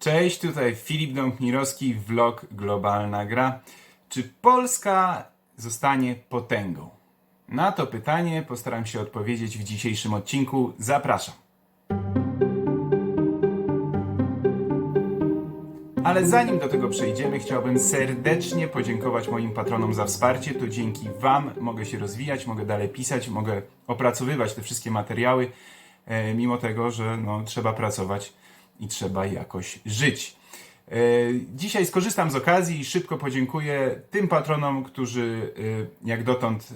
Cześć, tutaj Filip Dąbnirowski, vlog Globalna Gra. Czy Polska zostanie potęgą? Na to pytanie postaram się odpowiedzieć w dzisiejszym odcinku. Zapraszam. Ale zanim do tego przejdziemy, chciałbym serdecznie podziękować moim patronom za wsparcie. To dzięki Wam mogę się rozwijać, mogę dalej pisać, mogę opracowywać te wszystkie materiały, e, mimo tego, że no, trzeba pracować i trzeba jakoś żyć. E, Dzisiaj skorzystam z okazji i szybko podziękuję tym patronom, którzy e, jak dotąd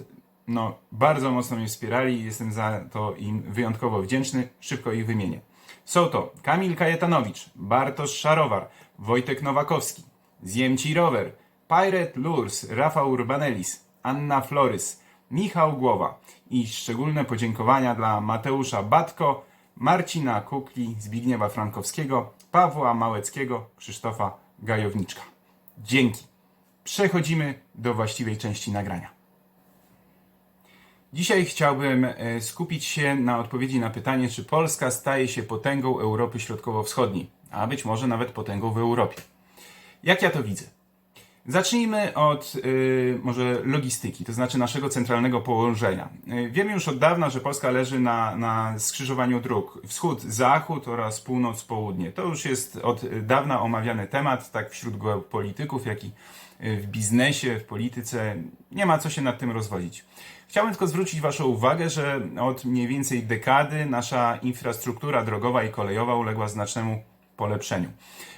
no, bardzo mocno mnie wspierali i jestem za to im wyjątkowo wdzięczny. Szybko ich wymienię. Są to Kamil Kajetanowicz, Bartosz Szarowar, Wojtek Nowakowski, Ziemci Rower, Pirate Lurs, Rafał Urbanelis, Anna Florys, Michał Głowa i szczególne podziękowania dla Mateusza Batko, Marcina Kukli, Zbigniewa Frankowskiego, Pawła Małeckiego, Krzysztofa Gajowniczka. Dzięki. Przechodzimy do właściwej części nagrania. Dzisiaj chciałbym e, skupić się na odpowiedzi na pytanie, czy Polska staje się potęgą Europy Środkowo-Wschodniej, a być może nawet potęgą w Europie. Jak ja to widzę? Zacznijmy od y, może logistyki, to znaczy naszego centralnego położenia. Y, wiemy już od dawna, że Polska leży na, na skrzyżowaniu dróg wschód-zachód oraz północ-południe. To już jest od dawna omawiany temat, tak wśród geopolityków, jak i y, w biznesie, w polityce. Nie ma co się nad tym rozwodzić. Chciałbym tylko zwrócić Waszą uwagę, że od mniej więcej dekady nasza infrastruktura drogowa i kolejowa uległa znacznemu polepszeniu.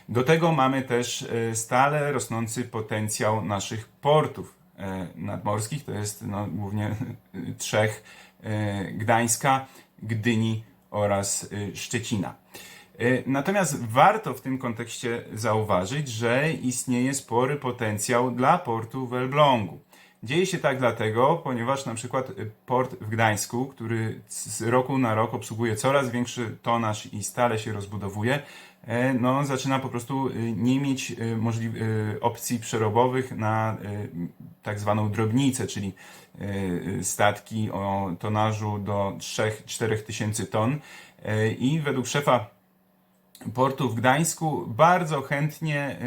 Do tego mamy też e, stale rosnący potencjał naszych portów e, nadmorskich, to jest no, głównie e, trzech Gdańska, Gdyni oraz Szczecina. Natomiast warto w tym kontekście zauważyć, że istnieje spory potencjał dla portu w Elblągu. Dzieje się tak dlatego, ponieważ na przykład port w Gdańsku, który z roku na rok obsługuje coraz większy tonaż i stale się rozbudowuje, e, no, zaczyna po prostu e, nie mieć e, możli- e, opcji przerobowych na tak zwaną drobnicę, czyli statki o tonażu do 3-4 tysięcy ton. E, I według szefa portu w Gdańsku bardzo chętnie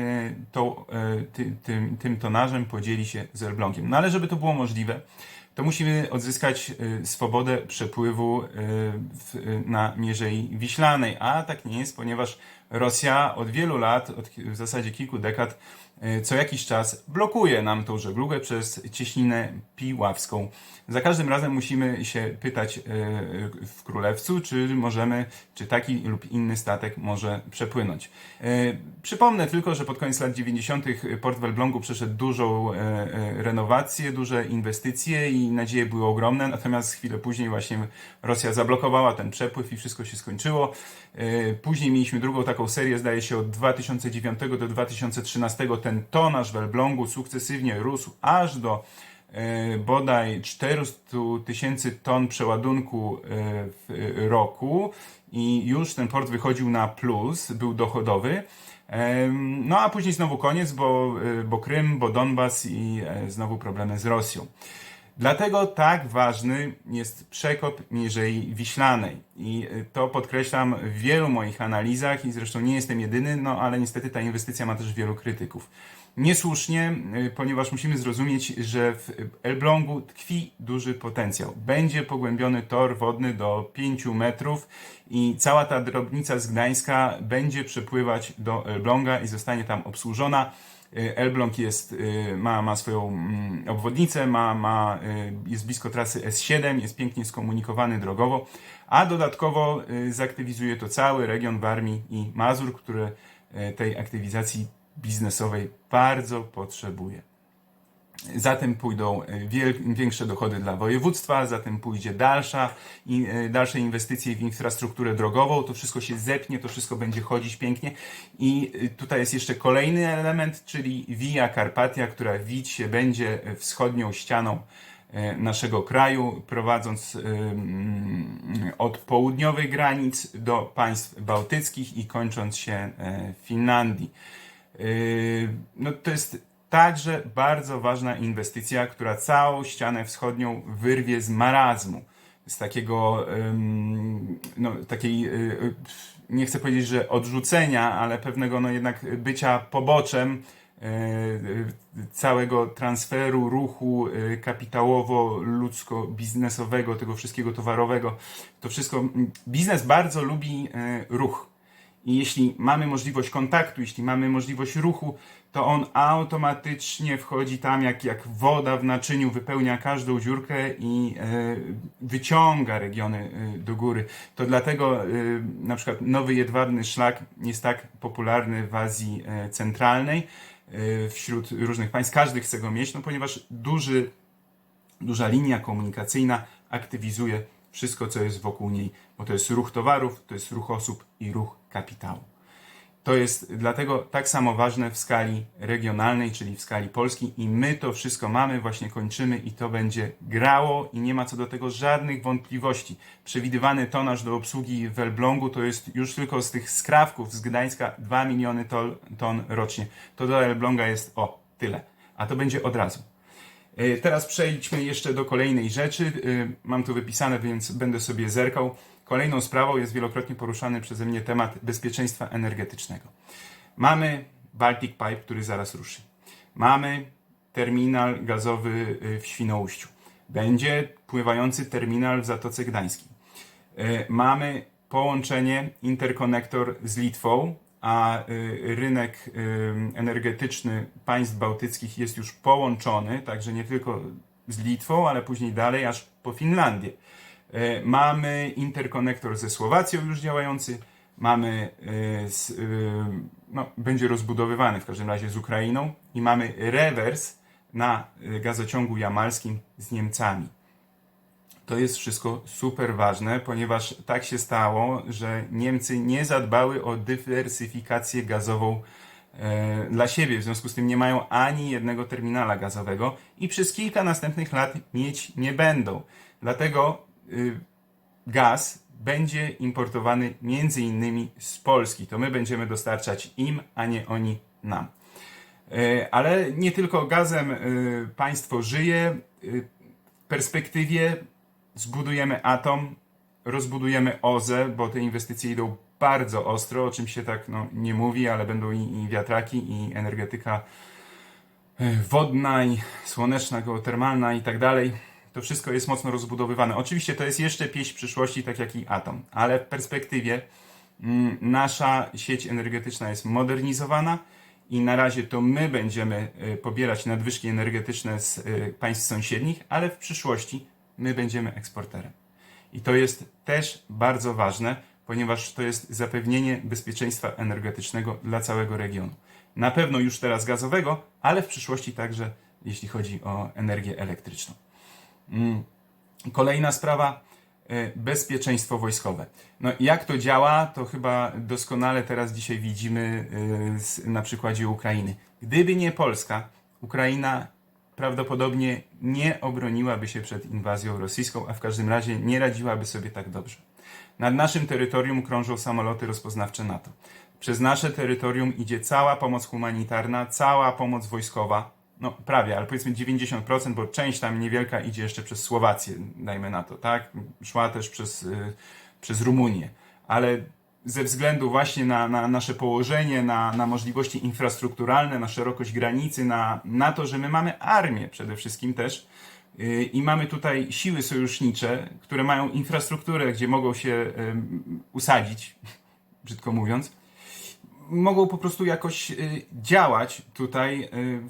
ty, tym, tym tonażem podzieli się z Elblągiem. No ale żeby to było możliwe, to musimy odzyskać e, swobodę przepływu w, e, na Mierzei Wiślanej, a tak nie jest, ponieważ Rosja od wielu lat, od w zasadzie kilku dekad, co jakiś czas blokuje nam tą żeglugę przez cieśninę piławską. Za każdym razem musimy się pytać e, w Królewcu, czy możemy, czy taki lub inny statek może przepłynąć. E, Przypomnę tylko, że pod koniec lat 90. port w Elblągu przeszedł dużą e, e, renowację, duże inwestycje i nadzieje były ogromne, natomiast chwilę później właśnie Rosja zablokowała ten przepływ i wszystko się skończyło. E, Później mieliśmy drugą taką serię, zdaje się od 2009 do 2013 ten tonaż w Elblągu sukcesywnie rósł aż do e, bodaj 400 tysięcy ton przeładunku e, w roku i już ten port wychodził na plus, był dochodowy. No a później znowu koniec, bo, e, bo Krym, bo Donbas i znowu problemy z Rosją. Dlatego tak ważny jest przekop Mierzei Wiślanej. I y, to podkreślam w wielu moich analizach i zresztą nie jestem jedyny, no ale niestety ta inwestycja ma też wielu krytyków. Niesłusznie, y, ponieważ musimy zrozumieć, że w Elblągu tkwi duży potencjał. Będzie pogłębiony tor wodny do 5 metrów i cała ta drobnica z Gdańska będzie przepływać do Elbląga i zostanie tam obsłużona. Y, Elbląg jest, y, ma, ma swoją mm, obwodnicę, ma, ma, y, jest blisko trasy S7, jest pięknie skomunikowany drogowo, a dodatkowo zaktywizuje to cały region Warmii i Mazur, który tej aktywizacji biznesowej bardzo potrzebuje. Zatem pójdą e, większe dochody dla województwa, zatem pójdzie dalsza, e, dalsze inwestycje w infrastrukturę drogową, to wszystko się zepnie, to wszystko będzie chodzić pięknie. I e, tutaj jest jeszcze kolejny element, czyli Via Carpatia, która wić się będzie wschodnią ścianą naszego kraju, prowadząc mm, od południowych granic do państw bałtyckich i kończąc się w Finlandii. No to jest także bardzo ważna inwestycja, która całą ścianę wschodnią wyrwie z marazmu, z takiego, no, takiej, yy, nie chcę powiedzieć, że odrzucenia, ale pewnego no jednak bycia poboczem e, e, całego transferu, ruchu e, kapitałowo-ludzko-biznesowego, tego wszystkiego towarowego. To wszystko, biznes bardzo lubi e, ruch. I jeśli mamy możliwość kontaktu, jeśli mamy możliwość ruchu, to on automatycznie wchodzi tam jak, jak woda w naczyniu, wypełnia każdą dziurkę i e, wyciąga regiony e, do góry. To dlatego e, na przykład nowy jedwabny szlak jest tak popularny w Azji Centralnej wśród różnych państw. Każdy chce go mieć, no ponieważ duży duża linia komunikacyjna aktywizuje wszystko, co jest wokół niej, bo to jest ruch towarów, to jest ruch osób i ruch kapitału. To jest dlatego tak samo ważne w skali regionalnej, czyli w skali Polski, i my to wszystko mamy, właśnie kończymy, i to będzie grało, i nie ma co do tego żadnych wątpliwości. Przewidywany tonaż do obsługi w Elblągu to jest już tylko z tych skrawków z Gdańska 2 miliony ton, ton rocznie. To do Elbląga jest o tyle, a to będzie od razu. E, Teraz przejdźmy jeszcze do kolejnej rzeczy. E, Mam tu wypisane, więc będę sobie zerkał. Kolejną sprawą jest wielokrotnie poruszany przeze mnie temat bezpieczeństwa energetycznego. Mamy Baltic Pipe, który zaraz ruszy. Mamy terminal gazowy e, w Świnoujściu. Będzie pływający terminal w Zatoce Gdańskiej. E, Mamy połączenie, interkonektor z Litwą, a e, rynek energetyczny państw bałtyckich jest już połączony, także nie tylko z Litwą, ale później dalej aż po Finlandię. E, Mamy interkonektor ze Słowacją już działający, mamy, e, e, no, będzie rozbudowywany w każdym razie z Ukrainą i mamy rewers na gazociągu jamalskim z Niemcami. To jest wszystko super ważne, ponieważ tak się stało, że Niemcy nie zadbały o dywersyfikację gazową dla siebie. W związku z tym nie mają ani jednego terminala gazowego i przez kilka następnych lat mieć nie będą. Dlatego gaz będzie importowany między innymi z Polski. To my będziemy dostarczać im, a nie oni nam. E, Ale nie tylko gazem y, państwo żyje. Y, W perspektywie zbudujemy atom, rozbudujemy OZE, bo te inwestycje idą bardzo ostro, o czym się tak no, nie mówi, ale będą i, i wiatraki, i energetyka wodna, i słoneczna, geotermalna i tak dalej. To wszystko jest mocno rozbudowywane. Oczywiście to jest jeszcze pieśń przyszłości, tak jak i atom, ale w perspektywie mm, nasza sieć energetyczna jest modernizowana i na razie to my będziemy e, pobierać nadwyżki energetyczne z e, państw sąsiednich, ale w przyszłości my będziemy eksporterem. I to jest też bardzo ważne, ponieważ to jest zapewnienie bezpieczeństwa energetycznego dla całego regionu. Na pewno już teraz gazowego, ale w przyszłości także jeśli chodzi o energię elektryczną. Mm. Kolejna sprawa, e, bezpieczeństwo wojskowe. No, jak to działa, to chyba doskonale teraz dzisiaj widzimy e, na przykładzie Ukrainy. Gdyby nie Polska, Ukraina prawdopodobnie nie obroniłaby się przed inwazją rosyjską, a w każdym razie nie radziłaby sobie tak dobrze. Nad naszym terytorium krążą samoloty rozpoznawcze NATO. Przez nasze terytorium idzie cała pomoc humanitarna, cała pomoc wojskowa. No prawie, ale powiedzmy 90%, bo część tam niewielka idzie jeszcze przez Słowację, dajmy na to, tak? Szła też przez, y, przez Rumunię. Ale ze względu właśnie na, na nasze położenie, na, na możliwości infrastrukturalne, na szerokość granicy, na, na to, że my mamy armię przede wszystkim też, yy, i mamy tutaj siły sojusznicze, które mają infrastrukturę, gdzie mogą się ym, usadzić, brzydko mówiąc, mogą po prostu jakoś y, działać tutaj, y,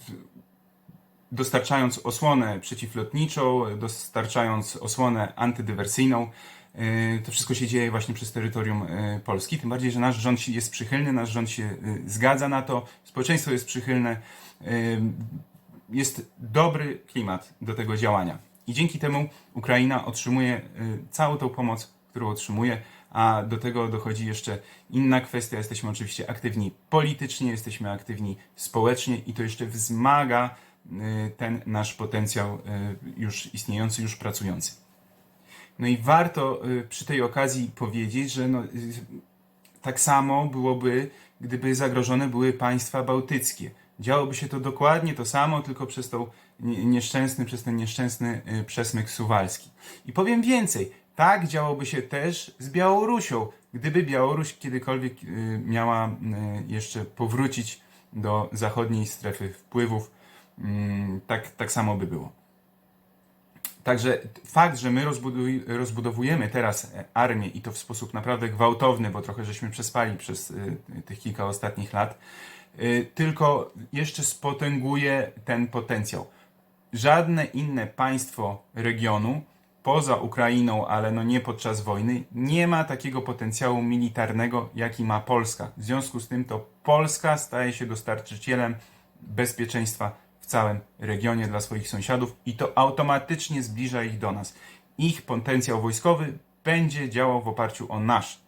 dostarczając osłonę przeciwlotniczą, dostarczając osłonę antydywersyjną. Y, To wszystko się dzieje właśnie przez terytorium y, Polski. Tym bardziej, że nasz rząd jest przychylny, nasz rząd się y, zgadza na to, społeczeństwo jest przychylne. Jest dobry klimat do tego działania. I dzięki temu Ukraina otrzymuje całą tą pomoc, którą otrzymuje, a do tego dochodzi jeszcze inna kwestia. Jesteśmy oczywiście aktywni politycznie, jesteśmy aktywni społecznie i to jeszcze wzmaga ten nasz potencjał y, już istniejący, już pracujący. No i warto y, przy tej okazji powiedzieć, że no, y, tak samo byłoby, gdyby zagrożone były państwa bałtyckie. Działoby się to dokładnie to samo, tylko przez tą nie- nieszczęsny, przez ten nieszczęsny y, przesmyk suwalski. I powiem więcej, tak działoby się też z Białorusią. gdyby Białoruś kiedykolwiek y, miała y, jeszcze powrócić do zachodniej strefy wpływów, tak, tak samo by było. Także fakt, że my rozbudowujemy teraz armię i to w sposób naprawdę gwałtowny, bo trochę żeśmy przespali przez y, tych kilka ostatnich lat, y, tylko jeszcze spotęguje ten potencjał. Żadne inne państwo regionu, poza Ukrainą, ale no nie podczas wojny, nie ma takiego potencjału militarnego, jaki ma Polska. W związku z tym to Polska staje się dostarczycielem bezpieczeństwa całym regionie dla swoich sąsiadów i to automatycznie zbliża ich do nas. Ich potencjał wojskowy będzie działał w oparciu o nasz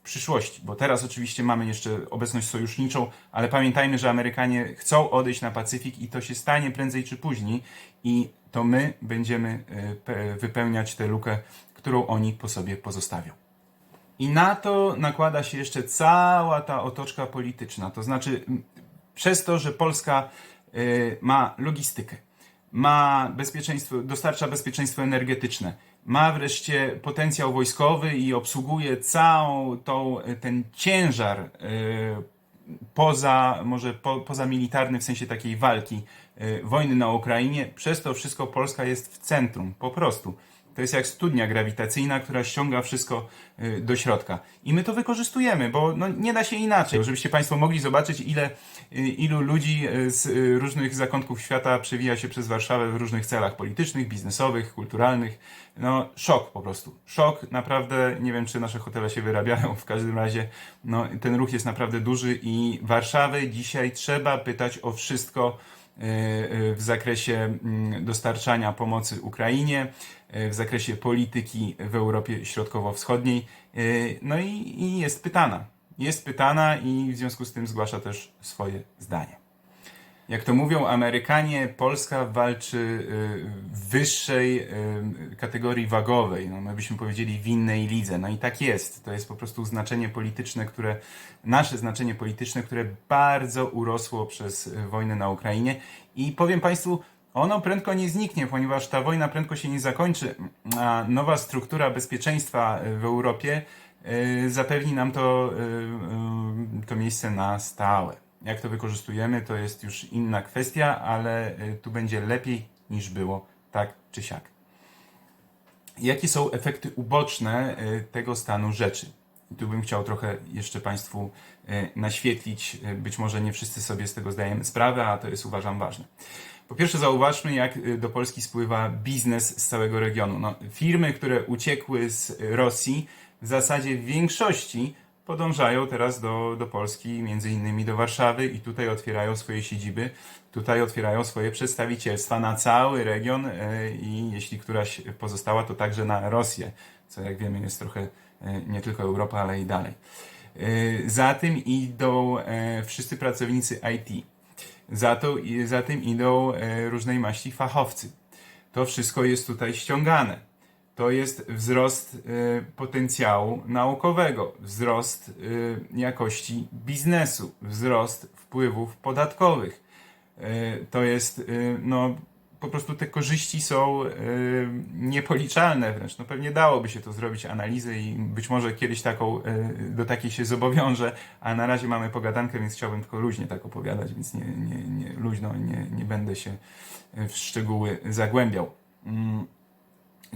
w przyszłości, bo teraz oczywiście mamy jeszcze obecność sojuszniczą, ale pamiętajmy, że Amerykanie chcą odejść na Pacyfik i to się stanie prędzej czy później i to my będziemy e, pe- wypełniać tę lukę, którą oni po sobie pozostawią. I na to nakłada się jeszcze cała ta otoczka polityczna. To znaczy, przez to, że Polska ma logistykę, ma bezpieczeństwo, dostarcza bezpieczeństwo energetyczne, ma wreszcie potencjał wojskowy i obsługuje całą tą, ten ciężar y, poza, może po, poza militarny, w sensie takiej walki, y, wojny na Ukrainie. Przez to wszystko Polska jest w centrum, po prostu. To jest jak studnia grawitacyjna, która ściąga wszystko y, do środka. I my to wykorzystujemy, bo no, nie da się inaczej. Żebyście Państwo mogli zobaczyć, ile, y, ilu ludzi y, z różnych zakątków świata przewija się przez Warszawę w różnych celach politycznych, biznesowych, kulturalnych. No, szok po prostu. Szok, naprawdę. Nie wiem, czy nasze hotele się wyrabiają. W każdym razie, no, ten ruch jest naprawdę duży i Warszawę dzisiaj trzeba pytać o wszystko w zakresie mm, dostarczania pomocy Ukrainie, w zakresie polityki w Europie Środkowo-Wschodniej. E, No i, i jest pytana. Jest pytana i w związku z tym zgłasza też swoje zdanie. Jak to mówią Amerykanie, Polska walczy y, w wyższej kategorii wagowej. No, my byśmy powiedzieli w innej lidze. No i tak jest. To jest po prostu znaczenie polityczne, które, nasze znaczenie polityczne, które bardzo urosło przez wojnę na Ukrainie. I powiem Państwu, ono prędko nie zniknie, ponieważ ta wojna prędko się nie zakończy, a nowa struktura bezpieczeństwa w Europie y, zapewni nam to, y, y, to miejsce na stałe. Jak to wykorzystujemy, to jest już inna kwestia, ale tu będzie lepiej niż było, tak czy siak. Jakie są efekty uboczne tego stanu rzeczy? Tu bym chciał trochę jeszcze Państwu naświetlić. Być może nie wszyscy sobie z tego zdajemy sprawę, a to jest uważam ważne. Po pierwsze, zauważmy, jak y, do Polski spływa biznes z całego regionu. No, firmy, które uciekły z Rosji, w zasadzie w większości podążają teraz do, do Polski, między innymi do Warszawy i tutaj otwierają swoje siedziby, tutaj otwierają swoje przedstawicielstwa na cały region y, i jeśli któraś pozostała, to także na Rosję, co jak wiemy jest trochę y, nie tylko Europa, ale i dalej. Y, Za tym idą e, wszyscy pracownicy IT. Za, to, za tym idą e, różnej maści fachowcy. To wszystko jest tutaj ściągane. To jest wzrost e, potencjału naukowego, wzrost e, jakości biznesu, wzrost wpływów podatkowych. To jest, no, po prostu te korzyści są e, niepoliczalne wręcz. No pewnie dałoby się to zrobić analizę i być może kiedyś taką, e, do takiej się zobowiążę, a na razie mamy pogadankę, więc chciałbym tylko luźnie tak opowiadać, więc nie, nie, nie, luźno nie, nie będę się w szczegóły zagłębiał. Mm.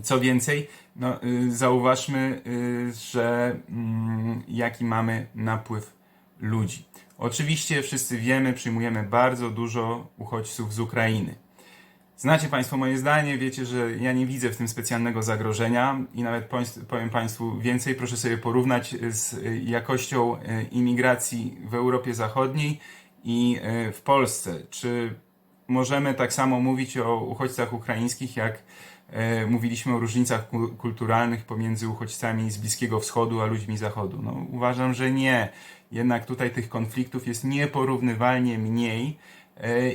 Co więcej, no, y, zauważmy, y, że mm, jaki mamy napływ ludzi. Oczywiście wszyscy wiemy, przyjmujemy bardzo dużo uchodźców z Ukrainy. Znacie Państwo moje zdanie, wiecie, że ja nie widzę w tym specjalnego zagrożenia i nawet powiem Państwu więcej. Proszę sobie porównać z y, jakością y, imigracji w Europie Zachodniej i y, w Polsce. Czy możemy tak samo mówić o uchodźcach ukraińskich, jak mówiliśmy o różnicach ku- kulturalnych pomiędzy uchodźcami z Bliskiego Wschodu a ludźmi Zachodu? No, uważam, że nie. Jednak tutaj tych konfliktów jest nieporównywalnie mniej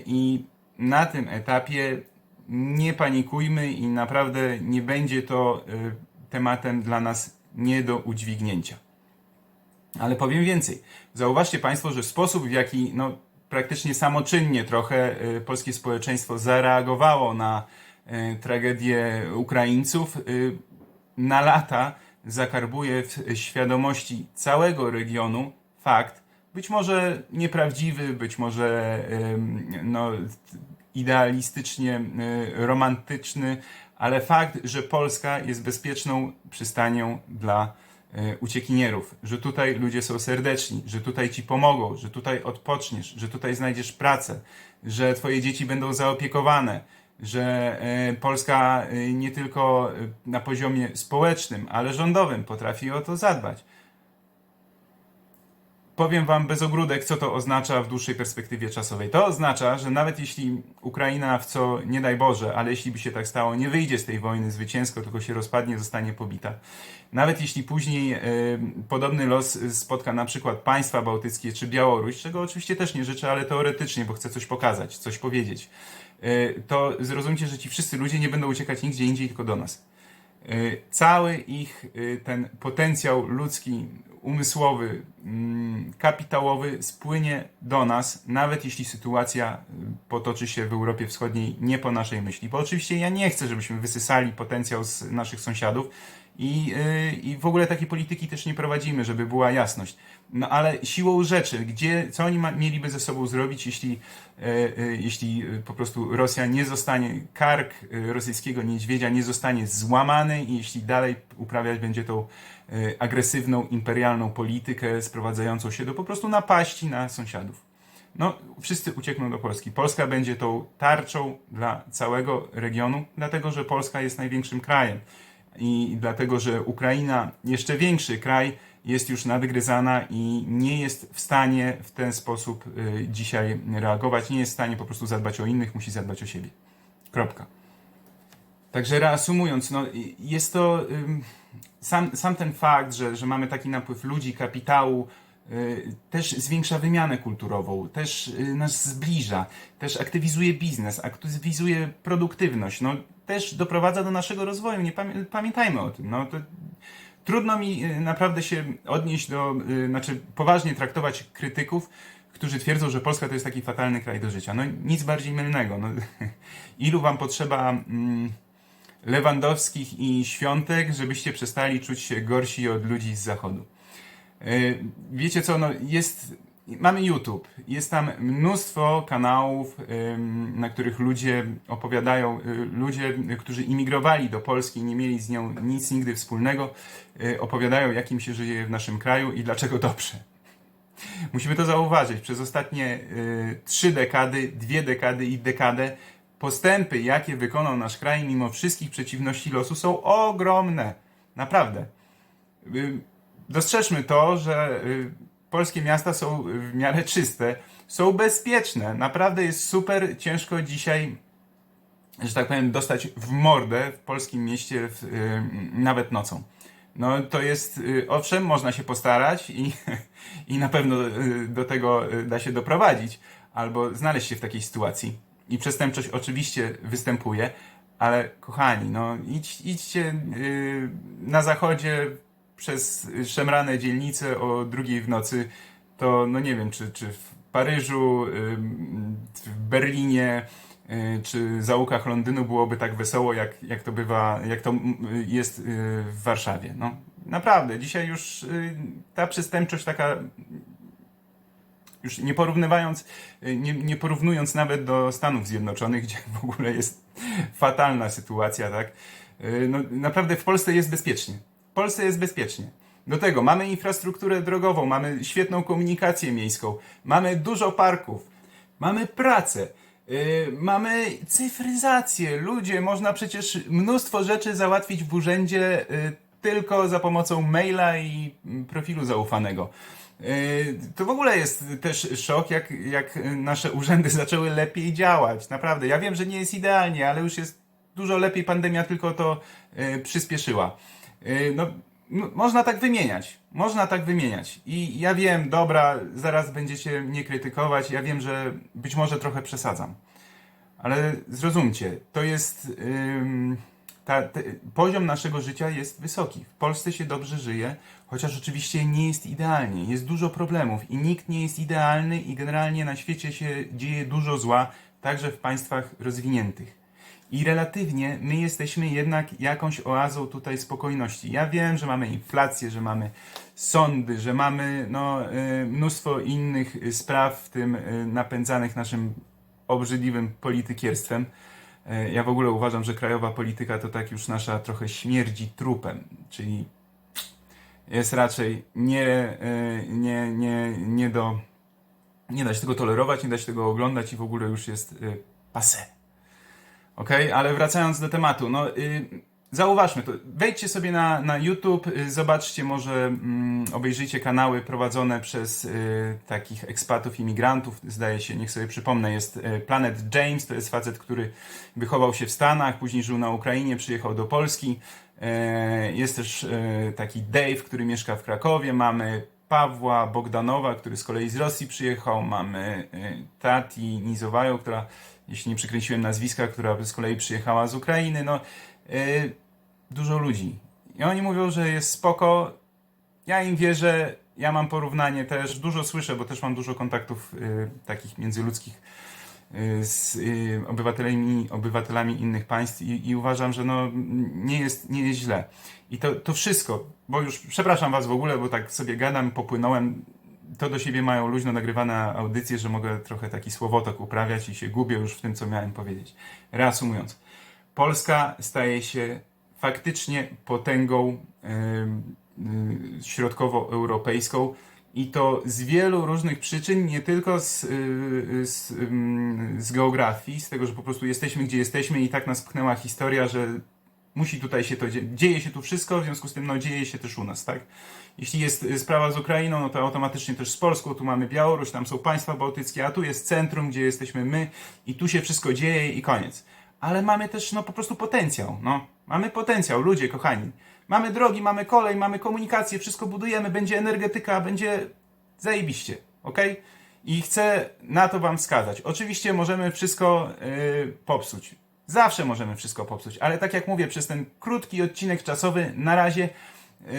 i na tym etapie nie panikujmy i naprawdę nie będzie to e, tematem dla nas nie do udźwignięcia. Ale powiem więcej. Zauważcie Państwo, że sposób, w jaki no, praktycznie samoczynnie trochę y, polskie społeczeństwo zareagowało na y, tragedię Ukraińców, y, na lata zakarbuje w świadomości całego regionu fakt, być może nieprawdziwy, być może no, idealistycznie y, romantyczny, ale fakt, że Polska jest bezpieczną przystanią dla y, uciekinierów, że tutaj ludzie są serdeczni, że tutaj ci pomogą, że tutaj odpoczniesz, że tutaj znajdziesz pracę, że twoje dzieci będą zaopiekowane, że y, Polska nie tylko na poziomie społecznym, ale rządowym potrafi o to zadbać. Powiem Wam bez ogródek, co to oznacza w dłuższej perspektywie czasowej. To oznacza, że nawet jeśli Ukraina, w co nie daj Boże, ale jeśli by się tak stało, nie wyjdzie z tej wojny zwycięsko, tylko się rozpadnie, zostanie pobita. Nawet jeśli później e, podobny los spotka na przykład państwa bałtyckie czy Białoruś, czego oczywiście też nie życzę, ale teoretycznie, bo chcę coś pokazać, coś powiedzieć, e, to zrozumcie, że ci wszyscy ludzie nie będą uciekać nigdzie indziej, tylko do nas. Y, cały ich y, ten potencjał ludzki, umysłowy, mm, kapitałowy spłynie do nas, nawet jeśli sytuacja y, potoczy się w Europie Wschodniej nie po naszej myśli. Bo oczywiście ja nie chcę, żebyśmy wysysali potencjał z naszych sąsiadów i, i w ogóle takiej polityki też nie prowadzimy, żeby była jasność. No ale siłą rzeczy, gdzie, co oni ma, mieliby ze sobą zrobić, jeśli, e, e, jeśli po prostu Rosja nie zostanie, kark rosyjskiego niedźwiedzia nie zostanie złamany i jeśli dalej uprawiać będzie tą agresywną, imperialną politykę sprowadzającą się do po prostu napaści na sąsiadów. No, wszyscy uciekną do Polski. Polska będzie tą tarczą dla całego regionu, dlatego że Polska jest największym krajem i dlatego, że Ukraina, jeszcze większy kraj, jest już nadgryzana i nie jest w stanie w ten sposób y, dzisiaj reagować, nie jest w stanie po prostu zadbać o innych, musi zadbać o siebie. Kropka. Także reasumując, no, y, jest to sam, sam ten fakt, że, że mamy taki napływ ludzi, kapitału, też zwiększa wymianę kulturową, też y, nas zbliża, też aktywizuje biznes, aktywizuje produktywność, no, też doprowadza do naszego rozwoju. Nie pamię pamiętajmy o tym. No, to trudno mi y, naprawdę się odnieść do, y, znaczy poważnie traktować krytyków, którzy twierdzą, że Polska to jest taki fatalny kraj do życia. No nic bardziej mylnego. No, ilu wam potrzeba mm, Lewandowskich i Świątek, żebyście przestali czuć się gorsi od ludzi z zachodu? Y, Wiecie co, no jest, mamy YouTube, jest tam mnóstwo kanałów, na których ludzie opowiadają, y, ludzie, którzy imigrowali do Polski, nie mieli z nią nic nigdy wspólnego, y, opowiadają jak im się żyje w naszym kraju i dlaczego dobrze. Musimy to zauważyć. Przez ostatnie trzy dekady, dwie dekady i dekadę postępy, jakie wykonał nasz kraj, mimo wszystkich przeciwności losu, są ogromne. Naprawdę. Dostrzeżmy to, że y, polskie miasta są w miarę czyste, są bezpieczne. Naprawdę jest super ciężko dzisiaj, że tak powiem, dostać w mordę w polskim mieście w, y, nawet nocą. No to jest, y, owszem, można się postarać i, i na pewno do tego da się doprowadzić, albo znaleźć się w takiej sytuacji. I przestępczość oczywiście występuje, ale kochani, no idź, idźcie na zachodzie przez szemrane dzielnice o drugiej w nocy, to no nie wiem, czy, czy w Paryżu, ym, w Berlinie, y, czy zaułkach Londynu byłoby tak wesoło, jak, jak to bywa, jak to mm, jest y, w Warszawie. No, naprawdę, dzisiaj już y, ta przestępczość taka już nie porównywając, y, nie, nie porównując nawet do Stanów Zjednoczonych, gdzie w ogóle jest fatalna sytuacja, tak? Y, No, naprawdę w Polsce jest bezpiecznie. Polsce jest bezpiecznie. Do tego mamy infrastrukturę drogową, mamy świetną komunikację miejską, mamy dużo parków, mamy pracę, yy, mamy cyfryzację. Ludzie, można przecież mnóstwo rzeczy załatwić w urzędzie yy, tylko za pomocą maila i mm, profilu zaufanego. Yy, To w ogóle jest też szok, jak, jak nasze urzędy zaczęły lepiej działać. Naprawdę, ja wiem, że nie jest idealnie, ale już jest dużo lepiej. Pandemia tylko to yy, przyspieszyła. Yy, No, można tak wymieniać. Można tak wymieniać. I ja wiem, dobra, zaraz będziecie mnie krytykować. Ja wiem, że być może trochę przesadzam. Ale zrozumcie, to jest. ym, ta, te, poziom naszego życia jest wysoki. W Polsce się dobrze żyje, chociaż oczywiście nie jest idealnie. Jest dużo problemów i nikt nie jest idealny, i generalnie na świecie się dzieje dużo zła, także w państwach rozwiniętych. I relatywnie my jesteśmy jednak jakąś oazą tutaj spokojności. Ja wiem, że mamy inflację, że mamy sądy, że mamy no, y, mnóstwo innych y, spraw, w tym y, napędzanych naszym obrzydliwym politykierstwem. Ja w ogóle uważam, że krajowa polityka to tak już nasza trochę śmierdzi trupem, czyli jest raczej nie, nie, nie, nie do. Nie da się tego tolerować, nie da się tego oglądać i w ogóle już jest passé. Okej, ale wracając do tematu, no y, zauważmy to. Wejdźcie sobie na, na YouTube, y, zobaczcie, może mm, obejrzyjcie kanały prowadzone przez y, takich ekspatów, imigrantów. Zdaje się, niech sobie przypomnę, jest y, Planet James, to jest facet, który wychował się w Stanach, później żył na Ukrainie, przyjechał do Polski. E, Jest też e, taki Dave, który mieszka w Krakowie. Mamy Pawła Bogdanowa, który z kolei z Rosji przyjechał. Mamy e, Tati Nizowają, która, jeśli nie przekręciłem nazwiska, która z kolei przyjechała z Ukrainy. No, e, dużo ludzi. I oni mówią, że jest spoko. Ja im wierzę. Ja mam porównanie też. Dużo słyszę, bo też mam dużo kontaktów e, takich międzyludzkich y, z y, obywatelami, obywatelami innych państw i, i uważam, że no, nie, jest, nie jest źle. I to, to wszystko, bo już przepraszam Was w ogóle, bo tak sobie gadam, popłynąłem. To do siebie mają luźno nagrywane audycje, że mogę trochę taki słowotok uprawiać i się gubię już w tym, co miałem powiedzieć. Reasumując, Polska staje się faktycznie potęgą y, środkowoeuropejską i to z wielu różnych przyczyn, nie tylko z, y, z, z geografii, z tego, że po prostu jesteśmy gdzie jesteśmy i tak nas pchnęła historia, że musi tutaj się to dzie- dzieje się tu wszystko, w związku z tym no, dzieje się też u nas, tak? Jeśli jest y, sprawa z Ukrainą, no to automatycznie też z Polską, tu mamy Białoruś, tam są państwa bałtyckie, a tu jest centrum, gdzie jesteśmy my i tu się wszystko dzieje i koniec. Ale mamy też no po prostu potencjał, no. Mamy potencjał, ludzie kochani. Mamy drogi, mamy kolej, mamy komunikację, wszystko budujemy, będzie energetyka, będzie zajebiście, ok? I chcę na to wam wskazać. Oczywiście możemy wszystko yy, popsuć. Zawsze możemy wszystko popsuć, ale tak jak mówię, przez ten krótki odcinek czasowy na razie yy,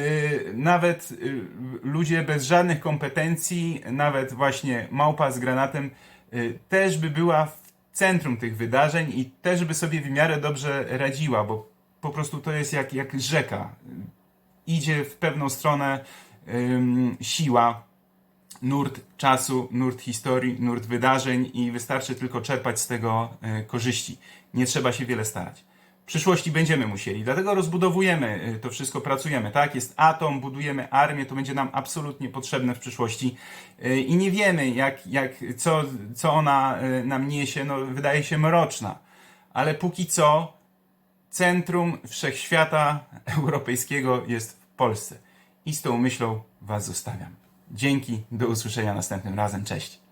nawet yy, ludzie bez żadnych kompetencji, nawet właśnie małpa z granatem, yy, też by była w centrum tych wydarzeń i też by sobie w miarę dobrze radziła, bo po prostu to jest jak, jak rzeka. Idzie w pewną stronę ym, siła, nurt czasu, nurt historii, nurt wydarzeń i wystarczy tylko czerpać z tego e, korzyści. Nie trzeba się wiele starać. W przyszłości będziemy musieli, dlatego rozbudowujemy e, to wszystko, pracujemy, tak? Jest atom, budujemy armię, to będzie nam absolutnie potrzebne w przyszłości E, i nie wiemy, jak, jak, co, co ona e, nam niesie, no wydaje się mroczna, ale póki co centrum wszechświata europejskiego jest w Polsce. I z tą myślą Was zostawiam. Dzięki, do usłyszenia następnym razem. Cześć.